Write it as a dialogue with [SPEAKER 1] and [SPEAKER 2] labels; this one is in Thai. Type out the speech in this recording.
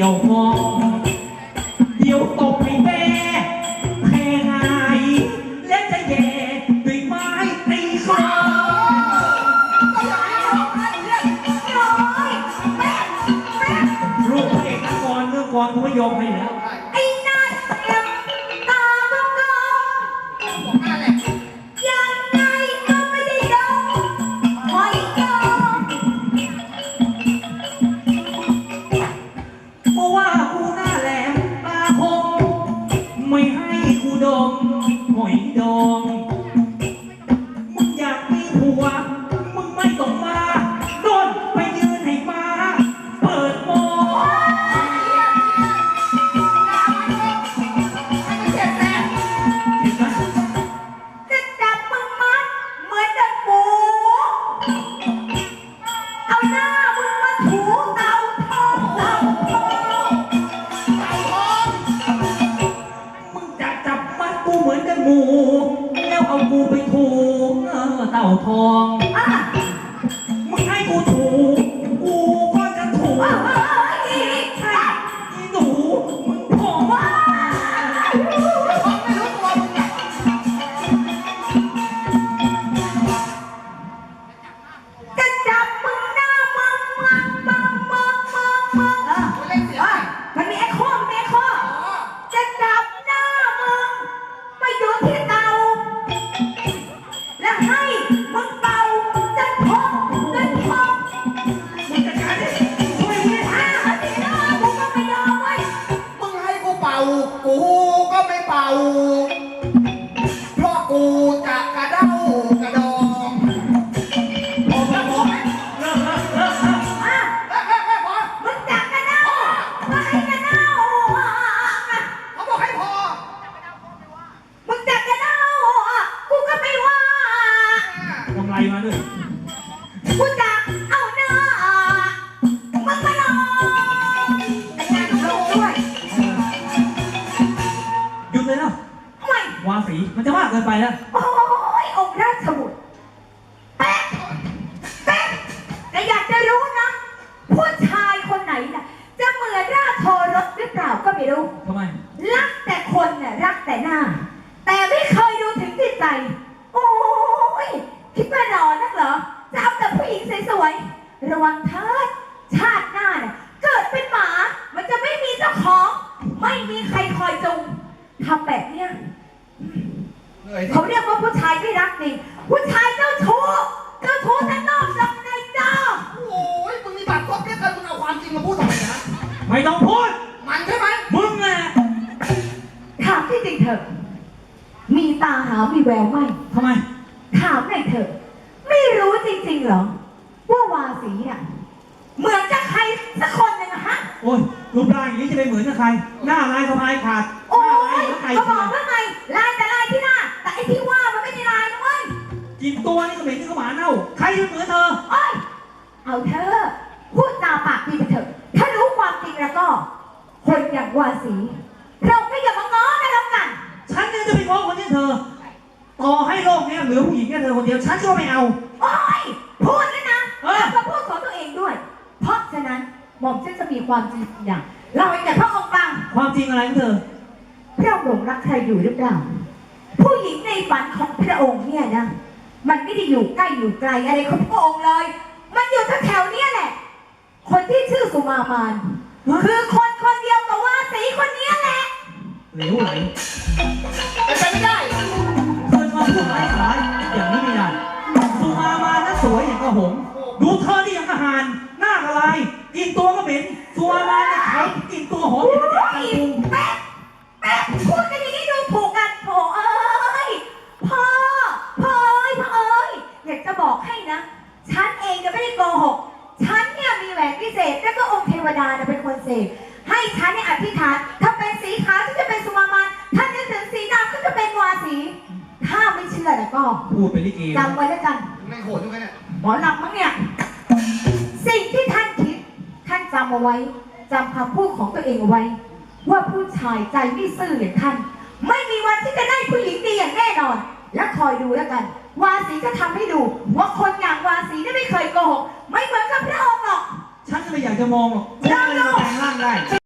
[SPEAKER 1] กี่
[SPEAKER 2] ยว
[SPEAKER 3] ห้อง
[SPEAKER 1] เดี๋ยวตกให้แม่แพ้หาย และจะแย่ด้วยไม้ตีคอ
[SPEAKER 2] โอ้ยแม่แม่
[SPEAKER 1] ลูกพระเอกนักกรเรื่อก่อนกูไม่ยอมให้แล้ว
[SPEAKER 2] ยอง
[SPEAKER 1] เต่า
[SPEAKER 2] ทองอะ
[SPEAKER 1] มาด้วยกู
[SPEAKER 3] จะเอา
[SPEAKER 2] เนื้ออะมึงมาลองไอ้งานลงด้วย
[SPEAKER 1] หยุดเลยนะ
[SPEAKER 2] ไม่
[SPEAKER 1] วาสีมันจะมากเกินไปแล้ว
[SPEAKER 2] โอ้ยองค์ราชบุตรแป๊ะแป๊ะแต่อยากจะรู้นะ ผู้ชายคนไหนน่ะ จะเหมือนราชโทรสหรือเปล่าก็ไม่รู้
[SPEAKER 1] ทำไม
[SPEAKER 2] รักแต่คนน่ะรักแต่หน้า แต่ไม่เคยดูถึงจิตใจโอ้ย คิดว่าหนอนนักเหรอ จะเอาแต่ผู้หญิงสวยๆ ระวังเถิดชาติหน้าน่ะเกิดเป็นหมา มันจะไม่มีเจ้าของ ไม่มีใครคอยจูงทำแบบเนี้ย
[SPEAKER 3] เหนื่อยดิ
[SPEAKER 2] เขาเรียกว่าผู้ชายไม่รักจริงผู้ชายเจ้าชู้เจ้าชู้ทั้งนอกทั้งในจ้า
[SPEAKER 3] โอ้ยมึงมีบัตรครบเนี่ยแต่มึงเอาความจริงมาพูดทำไมนะ
[SPEAKER 1] ไม่ต้องพูด
[SPEAKER 3] มันใช่ไหม
[SPEAKER 1] มึงแหละ
[SPEAKER 2] ถามที่จริงเถอะมีตาหามีแววไหม
[SPEAKER 1] ทำไม
[SPEAKER 2] ถามหน่อยเถอะ ไม่รู้จริงๆเหรอ ว่าวาสีน่ะ เหมือนกับใครสักคนหนึ่งอะฮะ
[SPEAKER 1] โอ้ยรูปร่างอย่างนี้จะไปเหมือนกับใคร หน้าลายสะพายขาด
[SPEAKER 2] โอ้
[SPEAKER 1] หน้ายลายแล้วไก่
[SPEAKER 2] เขาบ
[SPEAKER 1] เถื่
[SPEAKER 2] อ
[SPEAKER 1] อกน
[SPEAKER 2] ว่าไงลายแต่ลายที่หน้า แต่ไอ้ที่ว่ามันไม่ได้ลายนะเว้ย
[SPEAKER 1] กินตัวนี่ก็เหม็นที่กระหมาเน่า ใครจะเหมือนเธอ
[SPEAKER 2] โอ้ยเอาเธอะพูดจาปากดีไปเถอะ ถ้ารู้ความจริงแล้วก็ คนอย่างวาสี ยว
[SPEAKER 1] ฉันก็ไม่เอา
[SPEAKER 2] โอ้ยพูดแล้วนะ
[SPEAKER 1] เออ
[SPEAKER 2] แล้วก็พูดของตัวเองด้วย เพราะฉะนั้นหม่อมฉันจะมีความจริงอย่างเราให้แก่พระองค์ฟัง
[SPEAKER 1] ความจริงอะไรของเธอ
[SPEAKER 2] พระองค์หลงรักใครอยู่หรือเปล่า ผู้หญิงในฝันของพระองค์เนี่ยนะ มันไม่ได้อยู่ใกล้อยู่ไกลอะไรของพระองค์เลย มันอยู่แถวๆเนี้ยแหละ คนที่ชื่อสุมามาน
[SPEAKER 1] ฮะ
[SPEAKER 2] คือคนคนเดียวกับว่าสีคนเนี้ยแหละ
[SPEAKER 1] เหลวไหล
[SPEAKER 3] เป็นไปไม่ได้
[SPEAKER 1] เธอมาพูดไร้สาระอย่างนี้ ระหง ดูเธอนี่ยังอาหาร หน้าอะไรกินตัวก็เหม็นตัวมาเนี่ยเขากินตัวหอมเป็นกระปุก
[SPEAKER 2] แป๊บแป๊บพูดกันอย่างนี้ดูผูกกันโถเอ้ยพ่อพ่อเอ้ยพ่อเอ้ยอยากจะบอกให้นะ ฉันเองก็ไม่ได้โกหก ฉันเนี่ยมีแหวนพิเศษ แล้วก็องค์เทวดาเน่ยเป็นคนเสกให้ฉันเนี่ยอธิษฐาน ถ้าเป็นสีขาวก็จะเป็นสุมามันถ้าเป็นสีดำก็จะเป็นวาสี ไม่เชื่อแล้วก็
[SPEAKER 1] พูดเป็นลิเก
[SPEAKER 2] จำไว้แล้วกัน
[SPEAKER 3] แม่งโหดทุกคนเนี่ย
[SPEAKER 2] หมอลำมั้งเนี่ย สิ่งที่ท่านคิด ท่านจำเอาไว้จำคำพูดของตัวเองเอาไว้ ว่าผู้ชายใจไม่ซื่ออย่างท่าน ไม่มีวันที่จะได้ผู้หญิงดีอย่างแน่นอน และคอยดูแล้วกัน วาสีจะทำให้ดู ว่าคนอย่างวาสีนี่ไม่เคยโกหกไม่เหมือนกับพระองค์หรอก
[SPEAKER 1] ฉันก็ไม่อยากจะมองหรอกฉันก็เลยมาแปลงร่างได้